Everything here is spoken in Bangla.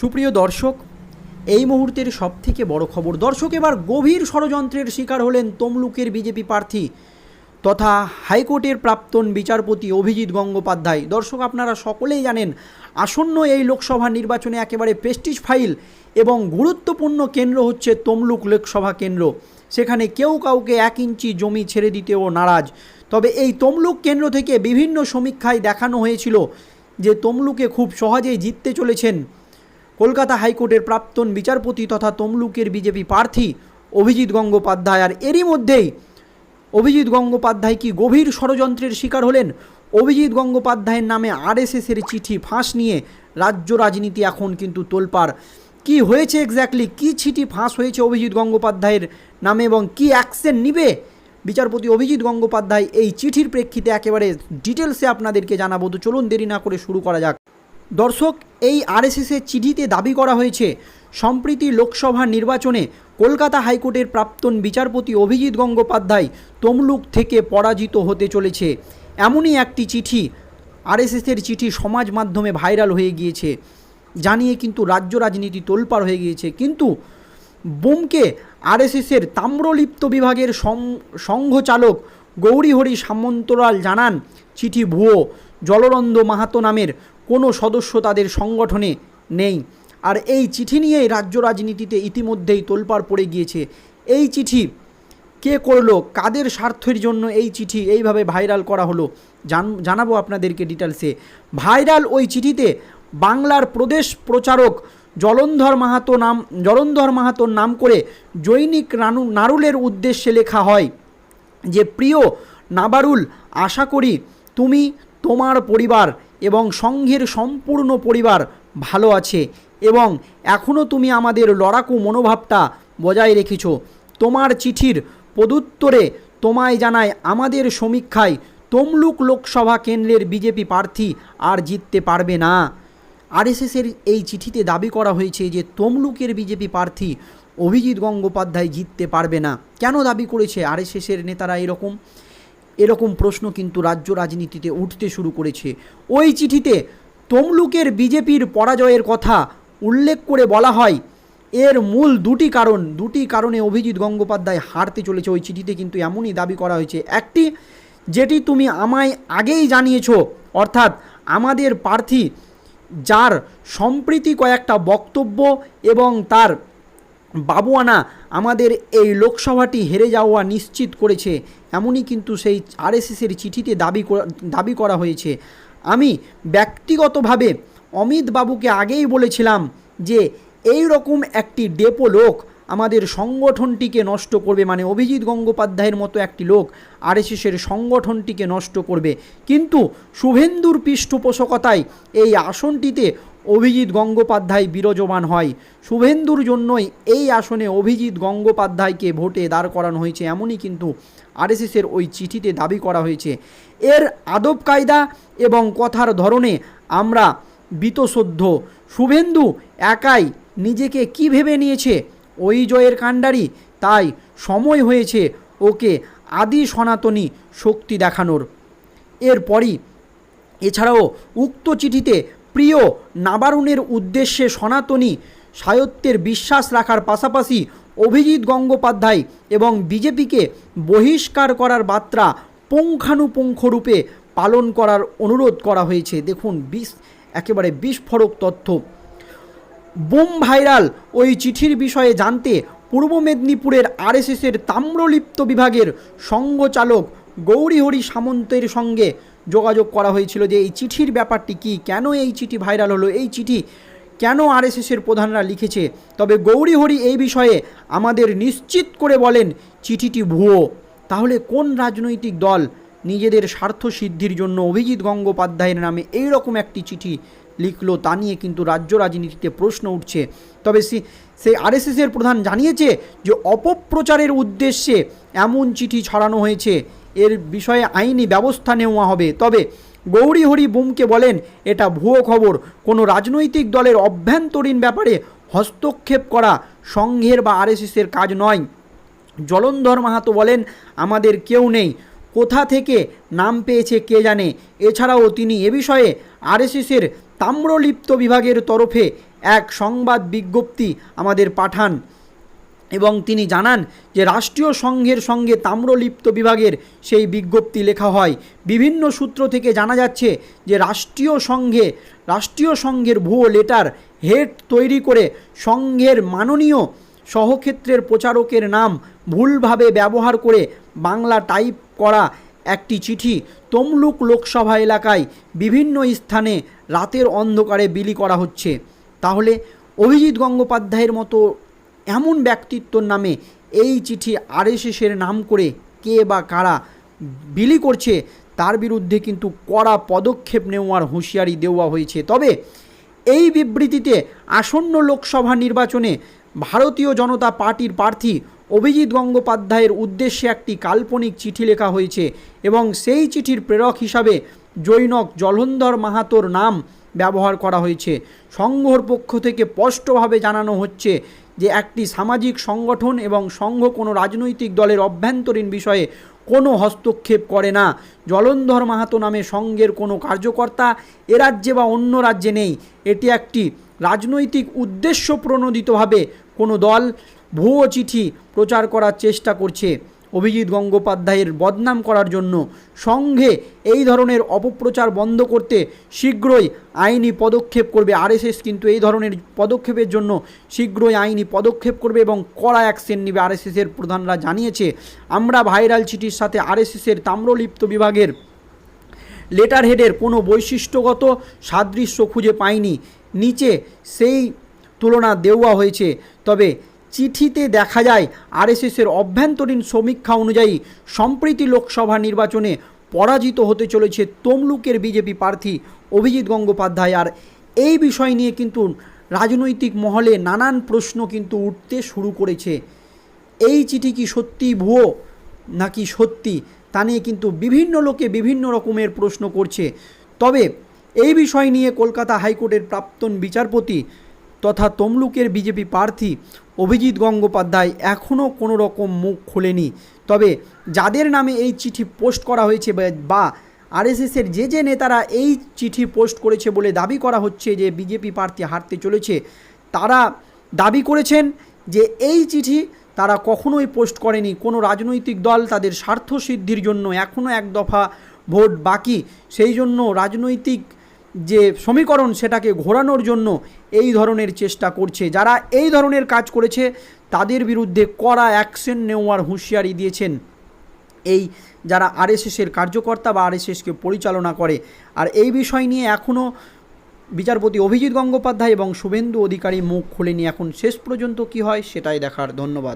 সুপ্রিয় দর্শক, এই মুহূর্তের সবথেকে বড় খবর। দর্শক, এবার গভীর ষড়যন্ত্রের শিকার হলেন তমলুকের বিজেপি প্রার্থী তথা হাইকোর্টের প্রাক্তন বিচারপতি অভিজিৎ গঙ্গোপাধ্যায়। দর্শক, আপনারা সকলেই জানেন, আসন্ন এই লোকসভা নির্বাচনে একেবারে প্রেস্টিজ ফাইল এবং গুরুত্বপূর্ণ কেন্দ্র হচ্ছে তমলুক লোকসভা কেন্দ্র। সেখানে কেউ কাউকে এক ইঞ্চি জমি ছেড়ে দিতেও নারাজ। তবে এই তমলুক কেন্দ্র থেকে বিভিন্ন সমীক্ষায় দেখানো হয়েছিল যে তমলুকে খুব সহজেই জিততে চলেছেন কলকাতা হাইকোর্টের প্রাক্তন বিচারপতি তথা তমলুকের বিজেপি প্রার্থী অভিজিৎ গঙ্গোপাধ্যায়। আর এরই মধ্যেই অভিজিৎ গঙ্গোপাধ্যায় কি গভীর ষড়যন্ত্রের শিকার হলেন? অভিজিৎ গঙ্গোপাধ্যায়ের নামে আরএসএসের চিঠি, ফাঁস নিয়ে রাজ্য রাজনীতি এখন কিন্তু তোলপাড়। কি হয়েছে এক্স্যাক্টলি কি চিঠি, ফাঁস হয়েছে অভিজিৎ গঙ্গোপাধ্যায়ের নামে এবং কি অ্যাকশন নিবে? বিচারপতি অভিজিৎ গঙ্গোপাধ্যায় এই চিঠির প্রেক্ষিতে একেবারে ডিটেলসে আপনাদেরকে জানাব। তো চলুন দেরি না করে শুরু করা যাক। দর্শক, এই আরএসএসের চিঠিতে দাবি করা হয়েছে, সম্প্রীতি লোকসভা নির্বাচনে কলকাতা হাইকোর্টের প্রাক্তন বিচারপতি অভিজিৎ গঙ্গোপাধ্যায় তমলুক থেকে পরাজিত হতে চলেছে। এমনই একটি চিঠি আরএসএসের চিঠি সমাজ মাধ্যমে ভাইরাল হয়ে গিয়েছে। জানিয়ে কিন্তু রাজ্য রাজনীতি তোলপাড় হয়ে গিয়েছে। কিন্তু বোমকে আরএসএসের তাম্রলিপ্ত বিভাগের সংঘচালক গৌরীহরি সামন্তরাল জানান, চিঠি ভুয়ো জলরন্দ মাহাতো নামের কোনো সদস্য তাদের সংগঠনে নেই। আর এই চিঠি নিয়েই রাজ্য রাজনীতিতে ইতিমধ্যেই তোলপাড় পড়ে গিয়েছে। এই চিঠি কে করল? কাদের স্বার্থের জন্য এই চিঠি এইভাবে ভাইরাল করা হলো? জান, জানাব আপনাদেরকে ডিটেলসে। ভাইরাল ওই চিঠিতে বাংলার প্রদেশ প্রচারক জলন্ধর মাহাতো নাম, জলন্ধর মাহাতোর নাম করে জৈনিক রানু, নারুলের উদ্দেশ্যে লেখা হয় যে, প্রিয় নাবারুল, আশা করি তুমি তোমার পরিবার এবং সংঘের সম্পূর্ণ পরিবার ভালো আছে এবং এখনও তুমি আমাদের লড়াকু মনোভাবটা বজায় রেখেছ। তোমার চিঠির পদুত্তরে তোমায় জানায় আমাদের সমীক্ষায় তমলুক লোকসভা কেন্দ্রের বিজেপি প্রার্থী আর জিততে পারবে না। আরএসএসের এই চিঠিতে দাবি করা হয়েছে যে তমলুকের বিজেপি প্রার্থী অভিজিৎ গঙ্গোপাধ্যায় জিততে পারবে না। কেন দাবি করেছে আরএসএসের নেতারা এরকম? এরকম প্রশ্ন কিন্তু রাজ্য রাজনীতিতে উঠতে শুরু করেছে। ওই চিঠিতে তমলুকের বিজেপির পরাজয়ের কথা উল্লেখ করে বলা হয়। এর মূল দুটি কারণ, দুটি কারণে অভিজিৎ গঙ্গোপাধ্যায় হারতে চলেছে ওই চিঠিতে কিন্তু এমনই দাবি করা হয়েছে। একটি, যেটি তুমি আমায় আগেই জানিয়েছ, অর্থাৎ আমাদের প্রার্থী যার সম্প্রীতি কয়েকটা বক্তব্য এবং তার বাবুয়ানা, আমাদের এই লোকসভাটি হেরে যাওয়া নিশ্চিত করেছে, এমনই কিন্তু সেই আরএসএসের চিঠিতে দাবি দাবি করা হয়েছে। আমি ব্যক্তিগতভাবে অমিত বাবুকে আগেই বলেছিলাম যে এই রকম একটি ডেপো লোক আমাদের সংগঠনটিকে নষ্ট করবে মানে অভিজিৎ গঙ্গোপাধ্যায়ের মতো একটি লোক আরএসএসের সংগঠনটিকে নষ্ট করবে। কিন্তু শুভেন্দুর পৃষ্ঠপোষকতায় এই আসনটিতে অভিজিৎ গঙ্গোপাধ্যায় বিরাজমান হয়। শুভেন্দুর জন্যই এই আসনে অভিজিৎ গঙ্গোপাধ্যায়কে ভোটে দাঁড় করানো হয়েছে, এমনই কিন্তু আরএসএসের ওই চিঠিতে দাবি করা হয়েছে। এর আদব কায়দা এবং কথার ধরনে আমরা বিতসদ্ধ। শুভেন্দু একাই নিজেকে কি ভেবে নিয়েছে? ওই জয়ের কাণ্ডারি, তাই সময় হয়েছে ওকে আদি সনাতনী শক্তি দেখানোর। এরপরই এছাড়াও উক্ত চিঠিতে প্রিয় নাবারুণের উদ্দেশ্যে সনাতনী সায়ত্বের বিশ্বাস রাখার পাশাপাশি অভিজিৎ গঙ্গোপাধ্যায় এবং বিজেপিকে বহিষ্কার করার বার্তা পুঙ্খানুপুঙ্খরূপে পালন করার অনুরোধ করা হয়েছে। দেখুন, বিষ, একেবারে বিস্ফোরক তথ্য। বুম ভাইরাল ওই চিঠির বিষয়ে জানতে পূর্ব মেদিনীপুরের আরএসএসের তাম্রলিপ্ত বিভাগের সংঘচালক গৌরীহরি সামন্তের সঙ্গে যোগাযোগ করা হয়েছিল যে এই চিঠির ব্যাপারটি কি, কেন এই চিঠি ভাইরাল হলো, এই চিঠি কেন আরএসএসের প্রধানরা লিখেছে? তবে গৌরীহরি এই বিষয়ে আমাদের নিশ্চিত করে বলেন, চিঠিটি ভুয়ো। তাহলে কোন রাজনৈতিক দল নিজেদের স্বার্থ সিদ্ধির জন্য অভিজিৎ গঙ্গোপাধ্যায়ের নামে এই রকম একটি চিঠি লিখলো তা নিয়ে কিন্তু রাজ্য রাজনীতিতে প্রশ্ন উঠছে। তবে সেই আরএসএসের প্রধান জানিয়েছে যে অপপ্রচারের উদ্দেশ্যে এমন চিঠি ছড়ানো হয়েছে। এর বিষয়ে আইনি ব্যবস্থা নেওয়া হবে। তবে গৌরীহরি বুমকে বলেন, এটা ভুয়ো খবর। কোনো রাজনৈতিক দলের অভ্যন্তরীণ ব্যাপারে হস্তক্ষেপ করা সংঘের বা আরএসএসের কাজ নয়। জলন্ধর মাহাতো বলেন, আমাদের কেউ নেই। কোথা থেকে নাম পেয়েছে কে জানে? এছাড়াও তিনি এ বিষয়ে আরএসএসের তাম্রলিপ্ত বিভাগের তরফে এক সংবাদ বিজ্ঞপ্তি আমাদের পাঠান। এবং তিনি জানান যে রাষ্ট্রীয় সংঘের সঙ্গে তাম্রলিপ্ত বিভাগের সেই বিজ্ঞপ্তি লেখা হয়। বিভিন্ন সূত্র থেকে জানা যাচ্ছে যে রাষ্ট্রীয় সংঘে, রাষ্ট্রীয় সংঘের ভুয়ো লেটার হেড তৈরি করে সংঘের মাননীয় সহক্ষেত্রের প্রচারকের নাম ভুলভাবে ব্যবহার করে বাংলা টাইপ করা একটি চিঠি তমলুক লোকসভা এলাকায় বিভিন্ন স্থানে রাতের অন্ধকারে বিলি করা হচ্ছে। তাহলে অভিজিৎ গঙ্গোপাধ্যায়ের মতো এমন ব্যক্তিত্বর নামে এই চিঠি আরএসএসের নাম করে কে বা কারা বিলি করছে, তার বিরুদ্ধে কিন্তু কড়া পদক্ষেপ নেওয়ার হুঁশিয়ারি দেওয়া হয়েছে। তবে এই বিবৃতিতে আসন্ন লোকসভা নির্বাচনে ভারতীয় জনতা পার্টির প্রার্থী অভিজিৎ গঙ্গোপাধ্যায়ের উদ্দেশ্যে একটি কাল্পনিক চিঠি লেখা হয়েছে এবং সেই চিঠির প্রেরক হিসাবে জৈনক জলন্ধর মাহাতোর নাম ব্যবহার করা হয়েছে। সংঘর পক্ষ থেকে স্পষ্টভাবে জানানো হচ্ছে যে একটি সামাজিক সংগঠন এবং সংঘ কোনো রাজনৈতিক দলের অভ্যন্তরীণ বিষয়ে কোনো হস্তক্ষেপ করে না। জলন্ধর মাহাতো নামে সংঘের কোনো কার্যকর্তা এ রাজ্যে বা অন্য রাজ্যে নেই। এটি একটি রাজনৈতিক উদ্দেশ্য প্রণোদিতভাবে কোনো দল ভুয়ো চিঠি প্রচার করার চেষ্টা করছে। অভিজিৎ গঙ্গোপাধ্যায়ের বদনাম করার জন্য সংঘে এই ধরনের অপপ্রচার বন্ধ করতে শীঘ্রই আইনি পদক্ষেপ করবে আরএসএস, কিন্তু এই ধরনের পদক্ষেপের জন্য শীঘ্রই আইনি পদক্ষেপ করবে এবং কড়া অ্যাকশন নেবে আরএসএসের প্রধানরা জানিয়েছে। আমরা ভাইরাল চিঠির সাথে আরএসএসের তাম্রলিপ্ত বিভাগের লেটার হেডের কোনো বৈশিষ্ট্যগত সাদৃশ্য খুঁজে পাইনি। নিচে সেই তুলনা দেওয়া হয়েছে। তবে চিঠিতে দেখা যায়, আরএসএসের অভ্যন্তরীণ সমীক্ষা অনুযায়ী সম্প্রীতি লোকসভা নির্বাচনে পরাজিত হতে চলেছে তমলুকের বিজেপি প্রার্থী অভিজিৎ গঙ্গোপাধ্যায়। আর এই বিষয় নিয়ে কিন্তু রাজনৈতিক মহলে নানান প্রশ্ন কিন্তু উঠতে শুরু করেছে। এই চিঠি কি সত্যি ভুয়ো নাকি সত্যি? তা নিয়ে কিন্তু বিভিন্ন লোকে বিভিন্ন রকমের প্রশ্ন করছে। তবে এই বিষয় নিয়ে কলকাতা হাইকোর্টের প্রাক্তন বিচারপতি তথা তমলুকের বিজেপি প্রার্থী অভিজিৎ গঙ্গোপাধ্যায় এখনও কোনো রকম মুখ খোলেনি। তবে যাদের নামে এই চিঠি পোস্ট করা হয়েছে বা- আরএসএসের যে যে নেতারা এই চিঠি পোস্ট করেছে বলে দাবি করা হচ্ছে যে বিজেপি প্রার্থী হারতে চলেছে, তারা দাবি করেছেন যে এই চিঠি তারা কখনোই পোস্ট করেনি। কোনো রাজনৈতিক দল তাদের স্বার্থ সিদ্ধির জন্য এখনও এক দফা ভোট বাকি। সেই জন্য রাজনৈতিক যে সমীকরণ সেটাকে ঘোরানোর জন্য এই ধরনের চেষ্টা করছে। যারা এই ধরনের কাজ করেছে, তাদের বিরুদ্ধে কড়া অ্যাকশন নেওয়ার হুঁশিয়ারি দিয়েছেন এই যারা আরএসএসের কার্যকর্তা বা আরএসএসকে পরিচালনা করে। আর এই বিষয় নিয়ে এখনও বিচারপতি অভিজিৎ গঙ্গোপাধ্যায় এবং শুভেন্দু অধিকারী মুখ খোলেনি। এখন শেষ পর্যন্ত কি হয় সেটাই দেখার ধন্যবাদ।